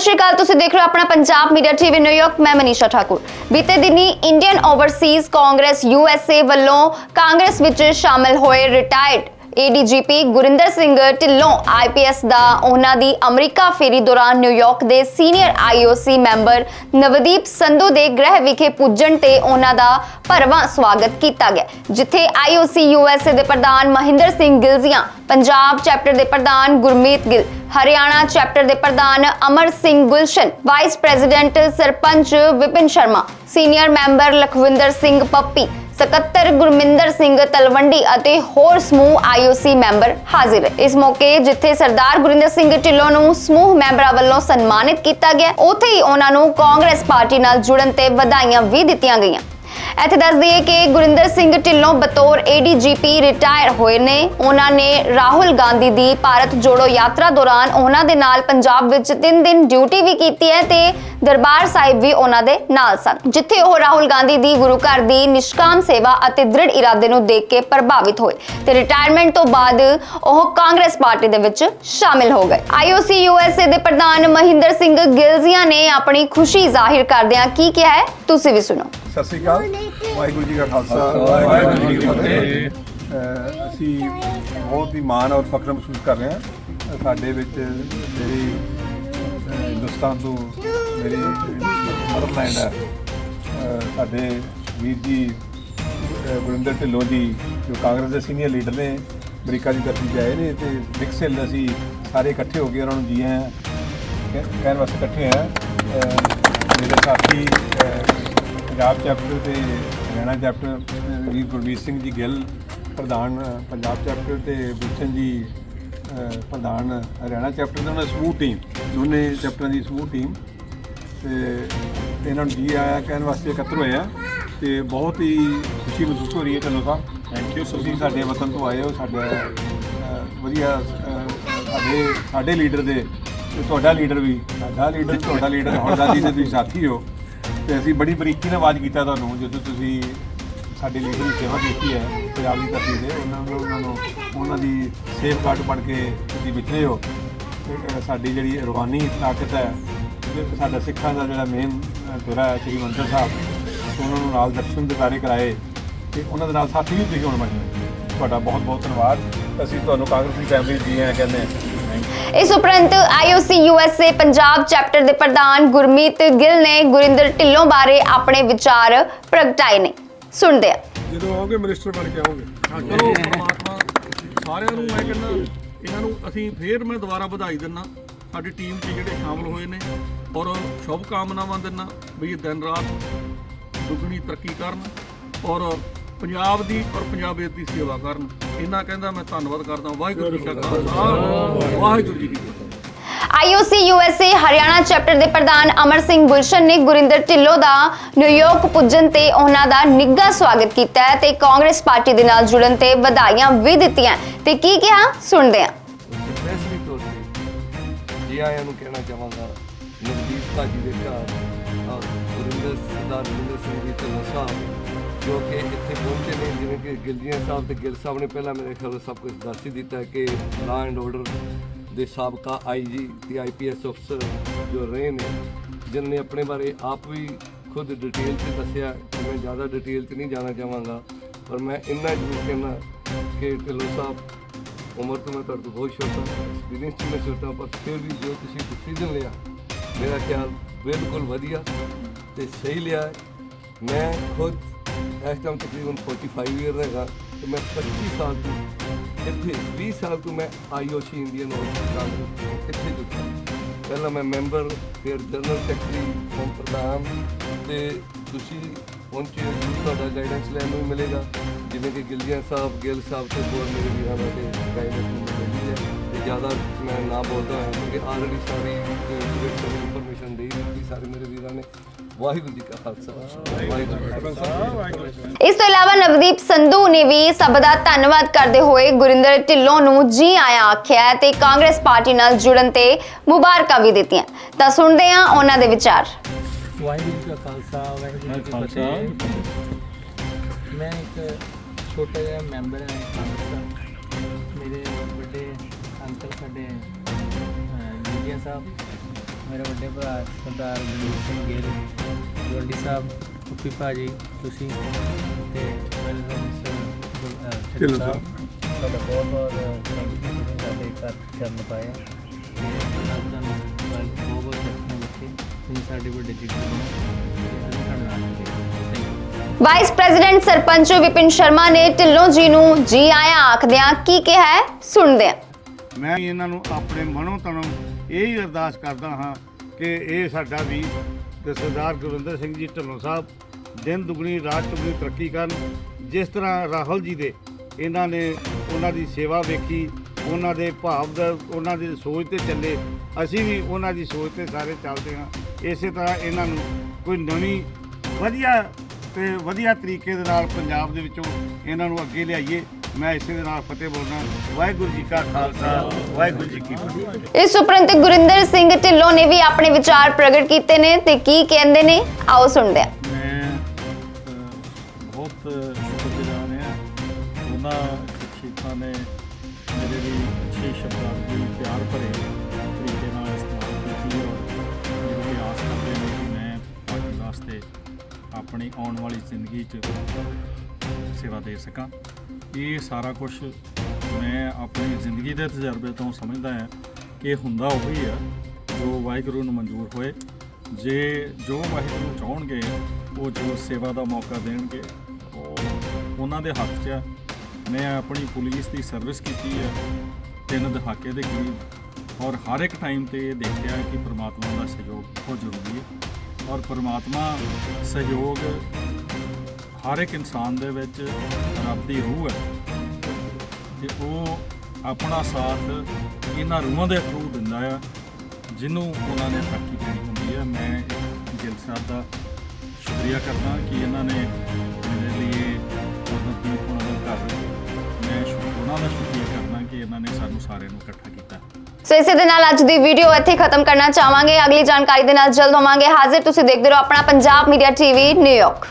ਸ਼੍ਰੀ ਅਕਾਲ, ਤੁਸੀਂ ਦੇਖ ਰਹੇ ਹੋ ਆਪਣਾ ਪੰਜਾਬ ਮੀਡੀਆ ਟੀਵੀ ਨਿਊਯਾਰਕ ਮੈਂ ਮਨੀਸ਼ਾ ਠਾਕੁਰ। ਬੀਤੇ ਦਿਨੀ ਇੰਡੀਅਨ ਓਵਰਸੀਜ਼ ਕਾਂਗਰਸ ਯੂਐਸਏ ਵੱਲੋਂ ਕਾਂਗਰਸ ਵਿੱਚ ਸ਼ਾਮਲ ਹੋਏ retired ADGP Gurinder Singh Dhillon IPS ਦਾ ਉਹਨਾਂ ਦੀ ਅਮਰੀਕਾ ਫੇਰੀ ਦੌਰਾਨ ਨਿਊਯਾਰਕ ਦੇ senior IOC member Navdeep Sandhu ਦੇ ਗ੍ਰਹਿ ਵਿਖੇ ਪੁੱਜਣ ਤੇ ਉਹਨਾਂ ਦਾ ਭਰਵਾਂ ਸਵਾਗਤ ਕੀਤਾ ਗਿਆ, ਜਿੱਥੇ ਆਈਓਸੀ ਯੂਐਸਏ ਦੇ ਪ੍ਰਧਾਨ ਮਹਿੰਦਰ ਸਿੰਘ ਗਿਲਜ਼ੀਆਂ ਪੰਜਾਬ ਚੈਪਟਰ ਦੇ ਪ੍ਰਧਾਨ ਗੁਰਮੀਤ ਗਿੱਲ, ਹਰਿਆਣਾ ਚੈਪਟਰ ਦੇ ਪ੍ਰਧਾਨ Amar Singh Gulshan, vice president sarpanch Vipin Sharma, senior member Lakhwinder Singh Pappi ਸਕੱਤਰ ਗੁਰਮਿੰਦਰ ਸਿੰਘ ਤਲਵੰਡੀ ਅਤੇ ਹੋਰ ਸਮੂਹ ਆਈਓਸੀ ਮੈਂਬਰ ਹਾਜ਼ਰ। ਇਸ ਮੌਕੇ ਜਿੱਥੇ ਸਰਦਾਰ ਗੁਰਿੰਦਰ ਸਿੰਘ ਢਿੱਲੋਂ ਨੂੰ ਸਮੂਹ ਮੈਂਬਰਾਂ ਵੱਲੋਂ ਸਨਮਾਨਿਤ ਕੀਤਾ ਗਿਆ, ਉੱਥੇ ਹੀ ਉਹਨਾਂ ਨੂੰ ਕਾਂਗਰਸ ਪਾਰਟੀ ਨਾਲ ਜੁੜਨ ਤੇ ਵਧਾਈਆਂ ਵੀ ਦਿੱਤੀਆਂ ਗਈਆਂ। ਇੱਥੇ ਦੱਸ ਦਈਏ ਕਿ ਗੁਰਿੰਦਰ ਸਿੰਘ ਢਿੱਲੋਂ ਬਤੌਰ ਏਡੀਜੀਪੀ ਰਿਟਾਇਰ ਹੋਏ ਨੇ। ਉਹਨਾਂ ਨੇ ਰਾਹੁਲ ਗਾਂਧੀ ਦੀ ਭਾਰਤ ਜੋੜੋ ਯਾਤਰਾ ਦੌਰਾਨ ਉਹਨਾਂ ਦੇ ਨਾਲ ਪੰਜਾਬ ਵਿੱਚ 3 ਦਿਨ ਡਿਊਟੀ ਵੀ ਕੀਤੀ ਹੈ ਤੇ ਦਰਬਾਰ ਸਾਹਿਬ ਵੀ ਉਹਨਾਂ ਦੇ ਨਾਲ ਸਨ। ਜਿੱਥੇ ਉਹ ਰਾਹੁਲ ਗਾਂਧੀ ਦੀ ਗੁਰੂ ਘਰ ਦੀ ਨਿਸ਼ਕਾਮ ਸੇਵਾ ਅਤੇ ਦ੍ਰਿੜ ਇਰਾਦੇ ਨੂੰ ਦੇਖ ਕੇ ਪ੍ਰਭਾਵਿਤ ਹੋਏ ਤੇ ਰਿਟਾਇਰਮੈਂਟ ਤੋਂ ਬਾਅਦ ਉਹ ਕਾਂਗਰਸ ਪਾਰਟੀ ਦੇ ਵਿੱਚ ਸ਼ਾਮਿਲ ਹੋ ਗਏ। ਆਈਓਸੀ ਯੂਐਸਏ ਦੇ ਪ੍ਰਧਾਨ ਮਹਿੰਦਰ ਸਿੰਘ ਗਿਲਜ਼ੀਆ ਨੇ ਆਪਣੀ ਖੁਸ਼ੀ ਜ਼ਾਹਿਰ ਕਰਦਿਆਂ ਕੀ ਕਿਹਾ ਹੈ, ਤੁਸੀਂ ਵੀ ਸੁਣੋ। ਸਤਿ ਸ੍ਰੀ ਅਕਾਲ। ਵਾਹਿਗੁਰੂ ਜੀ ਕਾ ਖਾਲਸਾ ਵਾਹਿਗੁਰੂ ਜੀ ਕੀ ਫਤਿਹ। ਅਸੀਂ ਬਹੁਤ ਹੀ ਮਾਣ ਔਰ ਫਖਰ ਮਹਿਸੂਸ ਕਰ ਰਹੇ ਹਾਂ। ਸਾਡੇ ਵਿੱਚ ਅਹ ਹਿੰਦੁਸਤਾਨ ਤੋਂ ਮੇਰੀ ਮਦਰਲੈਂਡ ਹੈ ਸਾਡੇ ਵੀਰ ਜੀ ਗੁਰਿੰਦਰ ਢਿੱਲੋਂ ਜੀ ਜੋ ਕਾਂਗਰਸ ਦੇ ਸੀਨੀਅਰ ਲੀਡਰ ਨੇ ਅਮਰੀਕਾ ਦੀ ਧਰਤੀ ਆਏ ਨੇ ਤੇ ਵਿਕਸਲ ਅਸੀਂ ਸਾਰੇ ਇਕੱਠੇ ਹੋ ਕੇ ਉਹਨਾਂ ਨੂੰ ਜੀ ਆਇਆਂ ਕਹਿ- ਕਹਿਣ ਵਾਸਤੇ ਇਕੱਠੇ ਆ ਮੇਰੇ ਸਾਥੀ ਪੰਜਾਬ ਚੈਪਟਰ ਤੇ ਹਰਿਆਣਾ ਚੈਪਟਰ ਵੀਰ ਗੁਰਮੀਤ ਸਿੰਘ ਜੀ ਗਿੱਲ ਪ੍ਰਧਾਨ ਪੰਜਾਬ ਚੈਪਟਰ ਤੇ ਬੁੱਚਨ ਜੀ ਪ੍ਰਧਾਨ ਹਰਿਆਣਾ ਚੈਪਟਰ ਦੇ ਉਹਨਾਂ ਦੀ ਸਮੂਹ ਟੀਮ ਦੋਨੇ ਚੈਪਟਰਾਂ ਦੀ ਸਮੂਹ ਟੀਮ ਤੇ ਇਹਨਾਂ ਨੂੰ ਜੀ ਆਇਆ ਕਹਿਣ ਵਾਸਤੇ ਇਕੱਤਰ ਹੋਏ ਆ ਤੇ ਬਹੁਤ ਹੀ ਖੁਸ਼ੀ ਮਹਿਸੂਸ ਹੋ ਰਹੀ ਹੈ ਢਿੱਲੋਂ ਸਾਹਿਬ ਥੈਂਕ ਯੂ ਤੁਸੀਂ ਸਾਡੇ ਵਤਨ ਤੋਂ ਆਏ ਹੋ ਸਾਡਾ ਵਧੀਆ ਸਾਡੇ ਸਾਡੇ ਲੀਡਰ ਦੇ ਤੇ ਤੁਹਾਡਾ ਲੀਡਰ ਵੀ ਸਾਡਾ ਲੀਡਰ ਤੁਹਾਡਾ ਲੀਡਰ ਹੁਣ ਦਾ ਜੀ ਦੇ ਤੁਸੀਂ ਸਾਥੀ ਹੋ। ਤੇ ਅਸੀਂ ਬੜੀ ਬਰੀਕੀ ਨਾਲ ਆਵਾਜ਼ ਕੀਤਾ ਤੁਹਾਨੂੰ ਜਦੋਂ ਤੁਸੀਂ ਸਾਡੇ ਲੀਡਰ ਦੀ ਸੇਵਾ ਕੀਤੀ ਹੈ ਪੰਜਾਬ ਦੀ ਧਰਤੀ ਦੇ ਉਹਨਾਂ ਨੂੰ ਉਹਨਾਂ ਨੂੰ ਉਹਨਾਂ ਦੀ ਸੇਫ ਗਾਰਡ ਬਣ ਕੇ ਤੁਸੀਂ ਵਿਚਰੇ ਹੋ। ਤੇ, ਸਾਡੀ ਜਿਹੜੀ ਰੂਹਾਨੀ ਤਾਕਤ ਹੈ ਸਾਡਾ ਸਿੱਖਾਂ ਦਾ ਜਿਹੜਾ ਮੇਨ ਤੁਰਾ ਹੈ ਸ੍ਰੀ ਮੰਦਰ ਸਾਹਿਬ ਉਹਨਾਂ ਨੂੰ ਨਾਲ ਦਰਸ਼ਨ ਦਿਦਾਰੇ ਕਰਾਏ ਤੇ ਉਹਨਾਂ ਦੇ ਨਾਲ ਸਾਥੀ ਵੀ ਤੁਸੀਂ ਹੁਣ ਬਣੇ ਤੁਹਾਡਾ ਬਹੁਤ ਬਹੁਤ ਧੰਨਵਾਦ। ਅਸੀਂ ਤੁਹਾਨੂੰ ਕਾਂਗਰਸੀ ਫੈਮਿਲੀ ਜੀ ਆਇਆਂ ਕਹਿੰਦੇ ਇਸ ਉਪਰੰਤ ਆਈਓਸੀ ਯੂਐਸਏ ਪੰਜਾਬ ਚੈਪਟਰ ਦੇ ਪ੍ਰਧਾਨ ਗੁਰਮੀਤ ਗਿੱਲ ਨੇ ਗੁਰਿੰਦਰ ਢਿੱਲੋਂ ਬਾਰੇ ਆਪਣੇ ਵਿਚਾਰ ਪ੍ਰਗਟਾਏ ਨੇ। ਸੁਣਦੇ ਆ ਜਦੋਂ ਆਓਗੇ ਮਿਨਿਸਟਰ ਬਣ ਕੇ ਆਓਗੇ ਚਲੋ ਪਰਮਾਤਮਾ ਸਾਰਿਆਂ ਨੂੰ ਮੈਂ ਕਹਿੰਦਾ ਇਹਨਾਂ ਨੂੰ ਅਸੀਂ ਫੇਰ ਮੈਂ ਦੁਬਾਰਾ ਵਧਾਈ ਦਿੰਨਾ। ਸਾਡੀ ਟੀਮ 'ਚ ਜਿਹੜੇ ਸ਼ਾਮਲ ਹੋਏ ਨੇ ਔਰ ਸ਼ੁਭ ਕਾਮਨਾਵਾਂ ਦਿੰਨਾ ਵੀ ਇਹ ਦਿਨ ਰਾਤ ਦੁੱਗਣੀ ਤਰੱਕੀ ਕਰਨ ਔਰ ਪੰਜਾਬ ਦੀ ਔਰ ਪੰਜਾਬੀਅਤ ਦੀ ਸੇਵਾ ਕਰਨ। ਇਹਨਾਂ ਕਹਿੰਦਾ ਮੈਂ ਧੰਨਵਾਦ ਕਰਦਾ ਵਾਹਿਗੁਰੂ ਜੀ ਕਾ ਖਾਲਸਾ ਵਾਹਿਗੁਰੂ ਜੀ ਕੀ ਫਤਿਹ। ਆਈਓਸੀ ਯੂਐਸਏ ਹਰਿਆਣਾ ਚੈਪਟਰ ਦੇ ਪ੍ਰਧਾਨ ਅਮਰ ਸਿੰਘ ਗੁਲਸ਼ਨ ਨੇ ਗੁਰਿੰਦਰ ਢਿੱਲੋਂ ਦਾ ਨਿਊਯਾਰਕ ਪੁੱਜਣ ਤੇ ਉਹਨਾਂ ਦਾ ਨਿੱਘਾ ਸਵਾਗਤ ਕੀਤਾ ਹੈ ਤੇ ਕਾਂਗਰਸ ਪਾਰਟੀ ਦੇ ਨਾਲ ਜੁੜਨ ਤੇ ਵਧਾਈਆਂ ਵੀ ਦਿੱਤੀਆਂ ਤੇ ਕੀ ਕਿਹਾ? ਸੁਣਦੇ ਹਾਂ। ਤੌਰ ਤੇ ਜੀ ਆਇਆਂ ਨੂੰ ਕਹਿਣਾ ਚਾਹਾਂਗਾ ਨਵਦੀਪ ਭਾਜੀ ਦੇ ਘਰ ਔਰ ਗੁਰਿੰਦਰ ਸਰਦਾਰ ਗੁਰਿੰਦਰ ਸਿੰਘ ਜੀ ਢਿੱਲੋਂ ਸਾਹਿਬ ਜੋ ਕਿ ਇੱਥੇ ਪਹੁੰਚੇ ਨੇ, ਜਿਵੇਂ ਕਿ ਗਿਲਜੀਆਂ ਸਾਹਿਬ ਤੇ ਗਿੱਲ ਸਾਹਿਬ ਨੇ ਪਹਿਲਾਂ ਮੇਰੇ ਖਿਆਲ ਸਭ ਕੁਝ ਦੱਸ ਹੀ ਦਿੱਤਾ ਕਿ ਲਾ ਐਂਡ ਆਰਡਰ ਦੇ ਸਾਬਕਾ ਆਈਜੀ ਤੇ ਆਈਪੀਐਸ ਅਫਸਰ ਜੋ ਰਹੇ ਨੇ, ਜਿਨ੍ਹਾਂ ਨੇ ਆਪਣੇ ਬਾਰੇ ਆਪ ਵੀ ਖੁਦ ਡਿਟੇਲ 'ਚ ਦੱਸਿਆ ਕਿ ਮੈਂ ਜ਼ਿਆਦਾ ਡਿਟੇਲ 'ਚ ਨਹੀਂ ਜਾਣਾ ਚਾਹਾਂਗਾ। ਪਰ ਮੈਂ ਇੰਨਾ ਜ਼ਰੂਰ ਕਹਿਣਾ ਕਿ ਢਿੱਲੋਂ ਸਾਹਿਬ, ਉਮਰ ਤੋਂ ਮੈਂ ਤੁਹਾਡੇ ਤੋਂ ਬਹੁਤ ਛੋਟਾ ਐਕਸਪੀਰੀਅੰਸ ਤੋਂ ਮੈਂ ਛੋਟਾ ਪਰ ਫਿਰ ਵੀ ਜੋ ਤੁਸੀਂ ਡਿਸੀਜਨ ਲਿਆ, ਮੇਰਾ ਖਿਆਲ ਬਿਲਕੁਲ ਵਧੀਆ ਤੇ ਸਹੀ ਲਿਆ ਮੈਂ ਖੁਦ ਇਸ ਟਾਈਮ ਤਕਰੀਬਨ 45 ਇਅਰ ਦਾ ਹੈਗਾ ਤੇ ਮੈਂ 25 ਸਾਲ ਤੋਂ ਇੱਥੇ 20 ਸਾਲ ਤੋਂ ਮੈਂ ਆਈਓਸੀ ਇੰਡੀਅਨ ਕਾਂਗਰਸ ਇੱਥੇ ਜੁੜਿਆ ਪਹਿਲਾਂ ਮੈਂ ਮੈਂਬਰ ਫਿਰ ਜਨਰਲ ਸੈਕਟਰੀ ਹੁਣ ਪ੍ਰਧਾਨ ਤੇ ਤੁਸੀਂ ਪਹੁੰਚੇ ਹੋ ਤੁਹਾਡਾ ਗਾਈਡੈਂਸ ਲੈਣ ਨੂੰ ਮਿਲੇਗਾ। ਜਿਵੇਂ ਕਿ ਗਿੱਲੀਆਂ ਸਾਹਿਬ, ਗਿੱਲ ਸਾਹਿਬ ਤੇ ਹੋਰ ਮੇਰੇ ਵੀਰਾਂ ਦਾ ਗਾਈਡੈਂਸ ਜ਼ਿਆਦਾ ਮੈਂ ਨਾ ਬੋਲਦਾ ਹਾਂ ਕਿਉਂਕਿ ਆਲਰੇਡੀ ਸਾਰੀ ਇਨਫੋਰਮੇਸ਼ਨ ਦੇ ਦਿੱਤੀ ਸਾਰੇ ਮੇਰੇ ਵੀਰਾਂ ਨੇ। ਵਾਹਿਗੁਰੂ ਜੀ ਕਾ ਖਾਲਸਾ। ਵਾਹਿਗੁਰੂ ਜੀ ਇਸ ਤੋਂ ਇਲਾਵਾ ਨਵਦੀਪ ਸੰਧੂ ਨੇ ਵੀ ਸਭ ਦਾ ਧੰਨਵਾਦ ਕਰਦੇ ਹੋਏ ਗੁਰਿੰਦਰ ਢਿੱਲੋਂ ਨੂੰ ਜੀ ਆਇਆਂ ਆਖਿਆ ਤੇ ਕਾਂਗਰਸ ਪਾਰਟੀ ਨਾਲ ਜੁੜਨ ਤੇ ਮੁਬਾਰਕਾਂ ਵੀ ਦਿੱਤੀਆਂ। ਤਾਂ ਸੁਣਦੇ ਹਾਂ ਉਹਨਾਂ ਦੇ ਵਿਚਾਰ। ਵਾਹਿਗੁਰੂ ਜੀ ਕਾ ਖਾਲਸਾ ਵਾਹਿਗੁਰੂ ਜੀ ਕੀ ਫਤਿਹ। ਮੈਂ ਇੱਕ ਛੋਟਾ ਜਿਹਾ ਮੈਂਬਰ ਹਾਂ ਕਾਂਗਰਸ ਦਾ। ਮੇਰੇ ਵੱਡੇ ਅੰਕਲ ਸਾਡੇ ਜੀਜੀਆ ਸਾਹਿਬ ਮੇਰੇ ਵੱਡੇ ਭਰਾ ਸਰਦਾਰ ਮਨਜੀਤ ਸਿੰਘ ਗਿੱਲ ਗੋਲਡੀ ਸਾਹਿਬ ਕੁੱਪੀ ਭਾਜੀ ਤੁਸੀਂ ਤੇ ਵੈਲਕਮ ਸਰ ਢਿੱਲੋਂ ਸਾਹਿਬ। ਤੁਹਾਡਾ ਬਹੁਤ ਬਹੁਤ ਥੈਂਕ ਯੂ ਤੁਸੀਂ ਸਾਡੇ ਘਰ ਕਰਨ ਬਹੁਤ ਬਹੁਤ ਤੁਸੀਂ ਸਾਡੇ ਵੱਡੇ ਵਾਈਸ ਪ੍ਰੈਜ਼ੀਡੈਂਟ ਸਰਪੰਚ ਵਿਪਿਨ ਸ਼ਰਮਾ ਨੇ ਢਿੱਲੋਂ ਜੀ ਨੂੰ ਜੀ ਆਇਆਂ ਆਖਦਿਆਂ ਕੀ ਕਿਹਾ ਸੁਣਦੇ ਹਾਂ। ਮੈਂ ਇਹਨਾਂ ਨੂੰ ਆਪਣੇ ਮਨੋਂ ਤਨੋਂ ਇਹੀ ਅਰਦਾਸ ਕਰਦਾ ਹਾਂ ਕਿ ਇਹ ਸਾਡਾ ਵੀ ਤੇ ਸਰਦਾਰ ਗੁਰਵਿੰਦਰ ਸਿੰਘ ਜੀ ਢਿੱਲੋਂ ਸਾਹਿਬ ਦਿਨ ਦੁਗਣੀ, ਰਾਤ ਚੌਗੁਣੀ ਤਰੱਕੀ ਕਰਨ। ਜਿਸ ਤਰ੍ਹਾਂ ਰਾਹੁਲ ਜੀ ਦੇ ਇਹਨਾਂ ਨੇ ਉਹਨਾਂ ਦੀ ਸੇਵਾ ਵੇਖੀ, ਉਹਨਾਂ ਦੇ ਭਾਵ ਦਾ, ਉਹਨਾਂ ਦੀ ਸੋਚ ਤੇ ਚੱਲੇ, ਅਸੀਂ ਵੀ ਉਹਨਾਂ ਦੀ ਸੋਚ ਤੇ ਸਾਰੇ ਚੱਲਦੇ ਹਾਂ। ਇਸੇ ਤਰ੍ਹਾਂ ਇਹਨਾਂ ਨੂੰ ਕੋਈ ਨਵੀਂ ਵਧੀਆ ਤੇ ਵਧੀਆ ਤਰੀਕੇ ਦੇ ਨਾਲ ਪੰਜਾਬ ਦੇ ਵਿੱਚੋਂ ਇਹਨਾਂ ਨੂੰ ਅੱਗੇ ਲਿਆਈਏ। ਮੈਂ ਇਸੇ ਦੇ ਨਾਲ ਫਤਿਹ ਬੋਲਣਾ ਵਾਹਿਗੁਰੂ ਜੀ ਕਾ ਖਾਲਸਾ ਵਾਹਿਗੁਰੂ ਜੀ ਕੀ ਫਤਿਹ। ਇਸ ਉਪਰੰਤ ਗੁਰਿੰਦਰ ਸਿੰਘ ਢਿੱਲੋਂ ਨੇ ਵੀ ਆਪਣੇ ਵਿਚਾਰ ਪ੍ਰਗਟ ਕੀਤੇ ਨੇ ਤੇ ਕੀ ਕਹਿੰਦੇ ਨੇ? ਆਓ ਸੁਣਦੇ ਹਾਂ। ਮੈਂ ਅ, ਬਹੁਤ ਸ਼ੁਕਰਗੁਜ਼ਾਰ ਹਾਂ। ਉਹਨਾਂ ਸ਼ਖਸੀਅਤਾਂ ਨੇ ਮੇਰੇ ਲਈ ਅੱਛੇ ਸ਼ਬਦਾਂ ਦੀ ਪਿਆਰ ਭਰੇ ਤਰੀਕੇ ਨਾਲ ਇਸਤੇਮਾਲ ਕੀਤੀ ਔਰ ਮੇਰੇ ਲਈ ਆਸ ਕਰਦੇ ਨੇ ਕਿ ਮੈਂ ਪਾਰਟੀ ਵਾਸਤੇ ਆਪਣੀ ਆਉਣ ਵਾਲੀ ਜ਼ਿੰਦਗੀ 'ਚ ਸੇਵਾ ਦੇ ਸਕਾਂ। ਇਹ ਸਾਰਾ ਕੁਝ ਮੈਂ ਆਪਣੀ ਜ਼ਿੰਦਗੀ ਦੇ ਤਜਰਬੇ ਤੋਂ ਸਮਝਦਾ ਹਾਂ ਕਿ ਹੁੰਦਾ ਉਹੀ ਆ, ਜੋ ਵਾਹਿਗੁਰੂ ਨੂੰ ਮਨਜ਼ੂਰ ਹੋਏ। ਜੇ ਜੋ ਵਾਹਿਗੁਰੂ ਚਾਹਣਗੇ, ਉਹ ਜੋ ਸੇਵਾ ਦਾ ਮੌਕਾ ਦੇਣਗੇ, ਉਹ ਉਹਨਾਂ ਦੇ ਹੱਥ 'ਚ ਆ। ਮੈਂ ਆਪਣੀ ਪੁਲਿਸ ਦੀ ਸਰਵਿਸ ਕੀਤੀ ਹੈ ਤਿੰਨ ਦਹਾਕੇ ਦੇ ਕਰੀਬ। ਔਰ ਹਰ ਇੱਕ ਟਾਈਮ ਤੇ ਇਹ ਦੇਖਿਆ ਕਿ ਪ੍ਰਮਾਤਮਾ ਦਾ ਸਹਿਯੋਗ ਬਹੁਤ ਜ਼ਰੂਰੀ ਹੈ। ਔਰ ਪ੍ਰਮਾਤਮਾ ਸਹਿਯੋਗ ਹਰ ਇੱਕ ਇਨਸਾਨ ਦੇ ਵਿੱਚ ਰੱਬ ਦੀ ਰੂਹ ਹੈ ਤੇ ਉਹ ਆਪਣਾ ਸਾਥ ਇਹਨਾਂ ਰੂਹਾਂ ਦੇ ਥਰੂ ਦਿੰਦਾ ਆ, ਜਿਹਨੂੰ ਉਹਨਾਂ ਨੇ ਤਰੱਕੀ ਦੇਣੀ ਹੁੰਦੀ ਹੈ ਮੈਂ ਗਿੱਲ ਸਾਹਿਬ ਦਾ ਸ਼ੁਕਰੀਆ ਕਰਦਾ ਕਿ ਇਹਨਾਂ ਨੇ ਮੇਰੇ ਲਈ ਮਦਦ ਉਹਨਾਂ ਦਾ ਘਰ ਮੈਂ ਉਹਨਾਂ ਦਾ ਸ਼ੁਕਰੀਆ ਕਰਦਾ ਕਿ ਇਹਨਾਂ ਨੇ ਸਾਨੂੰ ਸਾਰਿਆਂ ਨੂੰ ਇਕੱਠਾ ਕੀਤਾ। ਸੋ ਇਸੇ ਦੇ ਨਾਲ ਅੱਜ ਦੀ ਵੀਡੀਓ ਇੱਥੇ ਖਤਮ ਕਰਨਾ ਚਾਹਾਂਗੇ। ਅਗਲੀ ਜਾਣਕਾਰੀ ਦੇ ਨਾਲ ਜਲਦ ਹੋਵਾਂਗੇ ਹਾਜ਼ਰ। ਤੁਸੀਂ ਦੇਖਦੇ ਰਹੋ ਆਪਣਾ ਪੰਜਾਬ ਮੀਡੀਆ ਟੀਵੀ ਨਿਊਯਾਰਕ